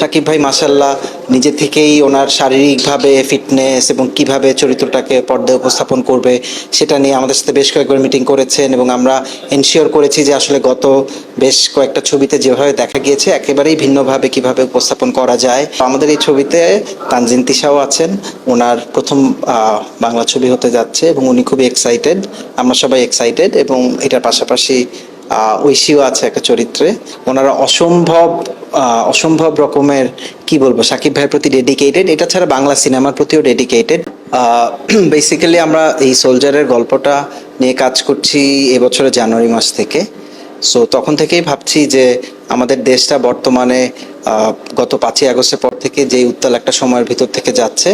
সাকিব ভাই মাসাল্লাহ নিজে থেকেই ওনার শারীরিকভাবে ফিটনেস এবং কীভাবে চরিত্রটাকে পর্দায় উপস্থাপন করবে, সেটা নিয়ে আমাদের সাথে বেশ কয়েকবার মিটিং করেছেন এবং আমরা এনশিওর করেছি যে আসলে গত বেশ কয়েকটা ছবিতে যেভাবে দেখা গিয়েছে, একেবারেই ভিন্নভাবে কীভাবে উপস্থাপন করা যায়। আমাদের এই ছবিতে তানজিন তিশাও আছেন, ওনার প্রথম বাংলা ছবি হতে যাচ্ছে এবং উনি খুবই এক্সাইটেড আমরা সবাই এক্সাইটেড এবং এটার পাশাপাশি ঐশীও আছে একটা চরিত্রে। ওনারা অসম্ভব অসম্ভব রকমের, কি বলব, সাকিব ভাইয়ের প্রতি ডেডিকেটেড এটা ছাড়া বাংলা সিনেমার প্রতিও ডেডিকেটেড বেসিক্যালি আমরা এই সোলজারের গল্পটা নিয়ে কাজ করছি এবছরের জানুয়ারি মাস থেকে। সো তখন থেকেই ভাবছি যে আমাদের দেশটা বর্তমানে গত পাঁচই আগস্টের পর থেকে যে উত্তাল একটা সময়ের ভিতর থেকে যাচ্ছে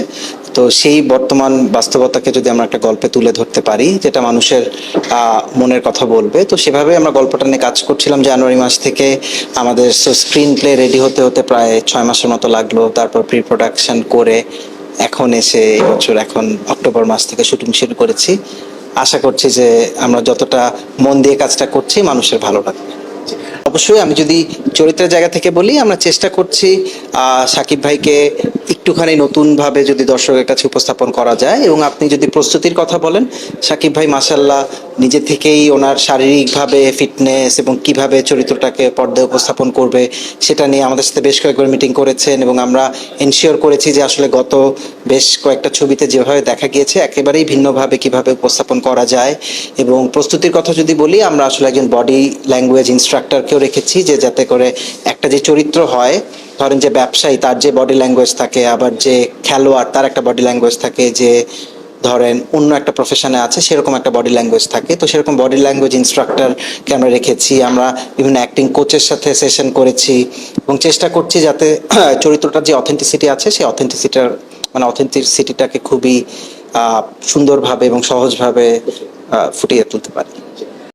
তো সেই বর্তমান বাস্তবতাকে যদি আমরা একটা গল্পে তুলে ধরতে পারি, যেটা মানুষের মনের কথা বলবে, তো সেভাবে আমরা গল্পটা নিয়ে কাজ করছিলাম জানুয়ারি মাস থেকে। আমাদের স্ক্রিন প্লে রেডি হতে হতে প্রায় ছয় মাসের মতো লাগল, তারপর প্রি প্রোডাকশন করে এখন এসে এই বছর এখন অক্টোবর মাস থেকে শুটিং শুরু করেছি। আশা করছি যে আমরা যতটা মন দিয়ে কাজটা করছি, মানুষের ভালো লাগবে। অবশ্যই আমি যদি চরিত্রের জায়গা থেকে বলি, আমরা চেষ্টা করছি সাকিব ভাইকে একটুখানি নতুনভাবে যদি দর্শকের কাছে উপস্থাপন করা যায় এবং আপনি যদি প্রস্তুতির কথা বলেন, সাকিব ভাই মাসাল্লাহ নিজে থেকেই ওনার শারীরিকভাবে ফিটনেস এবং কীভাবে চরিত্রটাকে পর্দায় উপস্থাপন করবে সেটা নিয়ে আমাদের সাথে বেশ কয়েকবার মিটিং করেছেন এবং আমরা এনশিওর করেছি যে আসলে গত বেশ কয়েকটা ছবিতে যেভাবে দেখা গিয়েছে একেবারেই ভিন্নভাবে কীভাবে উপস্থাপন করা যায় এবং প্রস্তুতির কথা যদি বলি, আমরা আসলে একজন বডি ল্যাঙ্গুয়েজ ইনস্ট্রাক্টরকেও রেখেছি যে যাতে করে একটা যে চরিত্র হয় ধরেন যে ব্যবসায়ী, তার যে বডি ল্যাঙ্গুয়েজ থাকে, আবার যে খেলোয়াড়, তার একটা বডি ল্যাঙ্গুয়েজ থাকে যে ধরেন অন্য একটা প্রফেশনে আছে, সেরকম একটা বডি ল্যাঙ্গুয়েজ থাকে। তো সেরকম বডি ল্যাঙ্গুয়েজ ইনস্ট্রাক্টরকে আমরা রেখেছি, আমরা বিভিন্ন অ্যাক্টিং কোচের সাথে সেশন করেছি এবং চেষ্টা করছি যাতে চরিত্রটার যে অথেন্টিসিটি আছে, সেই অথেন্টিসিটার মানে অথেন্টিসিটিটাকে খুবই সুন্দরভাবে এবং সহজভাবে ফুটিয়ে তুলতে পারি।